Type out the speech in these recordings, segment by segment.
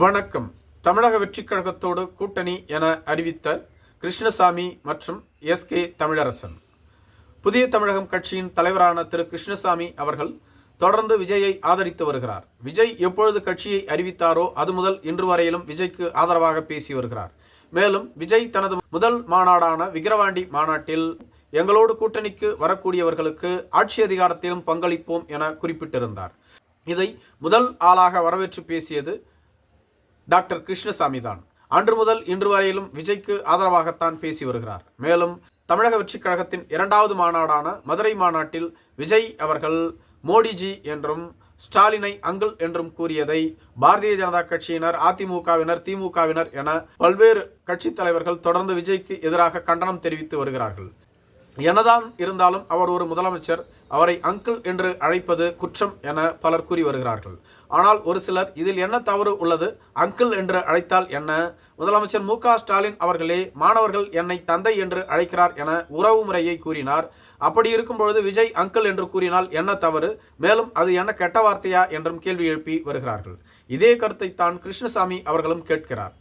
வணக்கம். தமிழக வெற்றிக் கழகத்தோடு கூட்டணி என அறிவித்த கிருஷ்ணசாமி மற்றும் எஸ் கே தமிழரசன். புதிய தமிழகம் கட்சியின் தலைவரான திரு கிருஷ்ணசாமி அவர்கள் தொடர்ந்து விஜயை ஆதரித்து வருகிறார். விஜய் எப்பொழுது கட்சியை அறிவித்தாரோ அது முதல் இன்று வரையிலும் விஜய்க்கு ஆதரவாக பேசி வருகிறார். மேலும் விஜய் தனது முதல் மாநாடான விக்கிரவாண்டி மாநாட்டில் எங்களோடு கூட்டணிக்கு வரக்கூடியவர்களுக்கு ஆட்சி அதிகாரத்திலும் பங்களிப்போம் என குறிப்பிட்டிருந்தார். இதை முதல் ஆளாக வரவேற்று பேசியது டாக்டர் கிருஷ்ணசாமி தான். அன்று முதல் இன்று வரையிலும் விஜய்க்கு ஆதரவாகத்தான் பேசி வருகிறார். மேலும் தமிழக வெற்றிக் கழகத்தின் இரண்டாவது மாநாடான மதுரை மாநாட்டில் விஜய் அவர்கள் மோடிஜி என்றும் ஸ்டாலினை அங்கிள் என்றும் கூறியதை பாரதிய ஜனதா கட்சியினர் அதிமுகவினர் திமுகவினர் என பல்வேறு கட்சி தலைவர்கள் தொடர்ந்து விஜய்க்கு எதிராக கண்டனம் தெரிவித்து வருகிறார்கள். என்னதான் இருந்தாலும் அவர் ஒரு முதலமைச்சர் அவரை அங்கிள் என்று அழைப்பது குற்றம் என பலர் கூறி வருகிறார்கள். ஆனால் ஒரு சிலர் இதில் என்ன தவறு உள்ளது? அங்கிள் என்று அழைத்தால் என்ன? முதலமைச்சர் மு ஸ்டாலின் அவர்களே மாணவர்கள் என்னை தந்தை என்று அழைக்கிறார் என உறவு முறையை கூறினார். அப்படி இருக்கும் பொழுது விஜய் அங்கிள் என்று கூறினால் என்ன தவறு? மேலும் அது என்ன கெட்ட வார்த்தையா என்றும் கேள்வி எழுப்பி வருகிறார்கள். இதே கருத்தை தான் கிருஷ்ணசாமி அவர்களும் கேட்கிறார்.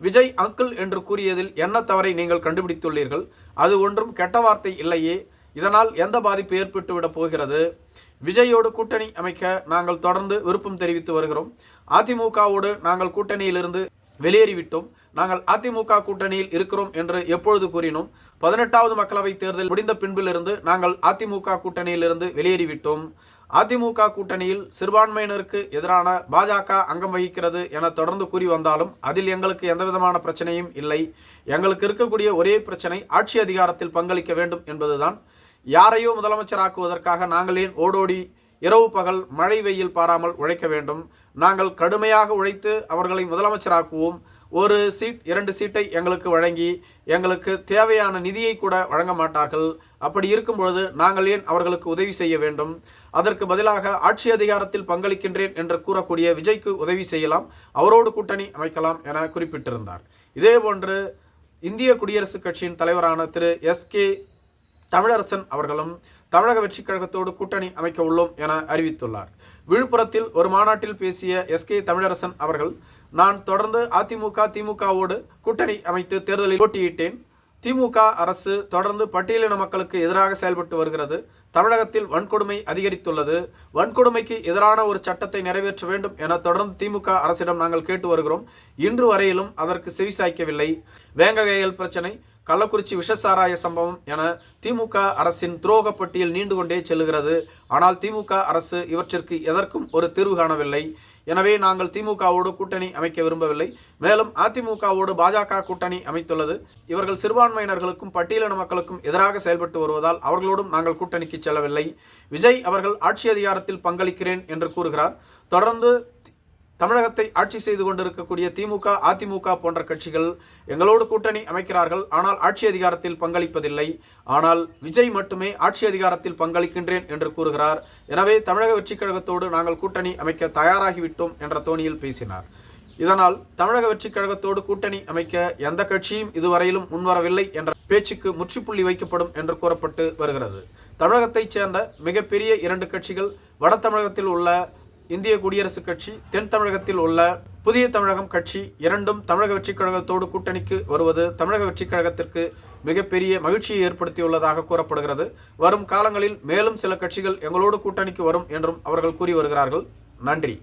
விஜய் அங்கிள் என்று கூறியதில் என்ன தவறை நீங்கள் கண்டுபிடித்துள்ளீர்கள்? அது ஒன்றும் கெட்ட வார்த்தை இல்லையே. இதனால் எந்த பாதிப்பு ஏற்பட்டுவிடப் போகிறது? விஜயோடு கூட்டணி அமைக்க நாங்கள் தொடர்ந்து விருப்பம் தெரிவித்து வருகிறோம். அதிமுகவோடு நாங்கள் கூட்டணியிலிருந்து வெளியேறிவிட்டோம். நாங்கள் அதிமுக கூட்டணியில் இருக்கிறோம் என்று எப்பொழுது கூறினோம்? பதினெட்டாவது மக்களவைத் தேர்தல் முடிந்த பின்பிலிருந்து நாங்கள் அதிமுக கூட்டணியிலிருந்து வெளியேறிவிட்டோம். அதிமுக கூட்டணியில் சிறுபான்மையினருக்கு எதிரான பாஜக அங்கம் வகிக்கிறது என தொடர்ந்து கூறி வந்தாலும் அதில் எங்களுக்கு எந்தவிதமான பிரச்சனையும் இல்லை. எங்களுக்கு இருக்கக்கூடிய ஒரே பிரச்சனை ஆட்சி அதிகாரத்தில் பங்களிக்க வேண்டும் என்பதுதான். யாரையோ முதலமைச்சராக்குவதற்காக நாங்கள் ஏன் ஓடோடி இரவு பகல் மழை வெயில் பாராமல் உழைக்க வேண்டும்? நாங்கள் கடுமையாக உழைத்து அவர்களை முதலமைச்சராக்குவோம். ஒரு சீட் இரண்டு சீட்டை எங்களுக்கு வழங்கி எங்களுக்கு தேவையான நிதியை கூட வழங்க மாட்டார்கள். அப்படி இருக்கும் பொழுது நாங்கள் ஏன் அவர்களுக்கு உதவி செய்ய வேண்டும்? அதற்கு பதிலாக ஆட்சி அதிகாரத்தில் பங்களிக்கின்றேன் என்று கூறக்கூடிய விஜய்க்கு உதவி செய்யலாம் அவரோடு கூட்டணி அமைக்கலாம் என குறிப்பிட்டிருந்தார். இதேபோன்று இந்திய குடியரசுக் கட்சியின் தலைவரான திரு எஸ் கே தமிழரசன் அவர்களும் தமிழக வெற்றிக் கழகத்தோடு கூட்டணி அமைக்க உள்ளோம் என அறிவித்துள்ளார். விழுப்புரத்தில் ஒரு மாநாட்டில் பேசிய எஸ் கே தமிழரசன் அவர்கள் நான் தொடர்ந்து அதிமுக திமுகவோடு கூட்டணி அமைத்து தேர்தலில் போட்டியிட்டேன். திமுக அரசு தொடர்ந்து பட்டியலின மக்களுக்கு எதிராக செயல்பட்டு வருகிறது. தமிழகத்தில் வன்கொடுமை அதிகரித்துள்ளது. வன்கொடுமைக்கு எதிரான ஒரு சட்டத்தை நிறைவேற்ற வேண்டும் என தொடர்ந்து திமுக அரசிடம் நாங்கள் கேட்டு வருகிறோம். இன்று வரையிலும் அதற்கு செவிசாய்க்கவில்லை வேங்ககையல் பிரச்சனை கள்ளக்குறிச்சி விஷசாராய சம்பவம் என திமுக அரசின் துரோக பட்டியல் நீண்டு கொண்டே செல்லுகிறது. ஆனால் திமுக அரசு இவற்றிற்கு எதற்கும் ஒரு தீர்வு காணவில்லை. எனவே நாங்கள் திமுகவோடு கூட்டணி அமைக்க விரும்பவில்லை. மேலும் அதிமுகவோடு பாஜக கூட்டணி அமைத்துள்ளது. இவர்கள் சிறுபான்மையினர்களுக்கும் பட்டியலின மக்களுக்கும் எதிராக செயல்பட்டு வருவதால் அவர்களோடும் நாங்கள் கூட்டணிக்கு செல்லவில்லை. விஜய் அவர்கள் ஆட்சி அதிகாரத்தில் பங்களிக்கிறேன் என்று கூறுகிறார். தொடர்ந்து தமிழகத்தை ஆட்சி செய்து கொண்டிருக்கக்கூடிய திமுக அதிமுக போன்ற கட்சிகள் எங்களோடு கூட்டணி அமைக்கிறார்கள். ஆனால் ஆட்சி அதிகாரத்தில் பங்களிப்பதில்லை. ஆனால் விஜய் மட்டுமே ஆட்சி அதிகாரத்தில் பங்களிக்கின்றேன் என்று கூறுகிறார். எனவே தமிழக வெற்றிக் கழகத்தோடு நாங்கள் கூட்டணி அமைக்க தயாராகிவிட்டோம் என்ற தோணியில் பேசினார். இதனால் தமிழக வெற்றிக் கழகத்தோடு கூட்டணி அமைக்க எந்த கட்சியும் இதுவரையிலும் முன்வரவில்லை என்ற பேச்சுக்கு முற்றுப்புள்ளி வைக்கப்படும் என்று கூறப்பட்டு வருகிறது. தமிழகத்தைச் சேர்ந்த மிகப்பெரிய இரண்டு கட்சிகள் வட தமிழகத்தில் உள்ள இந்திய குடியரசுக் கட்சி தென் தமிழகத்தில் உள்ள புதிய தமிழகம் கட்சி இரண்டும் தமிழக வெற்றிக் கழகத்தோடு கூட்டணிக்கு வருவது தமிழக வெற்றிக் கழகத்திற்கு மிகப்பெரிய மகிழ்ச்சியை ஏற்படுத்தியுள்ளதாக கூறப்படுகிறது. வரும் காலங்களில் மேலும் சில கட்சிகள் எங்களோடு கூட்டணிக்கு வரும் என்றும் அவர்கள் கூறி வருகிறார்கள். நன்றி.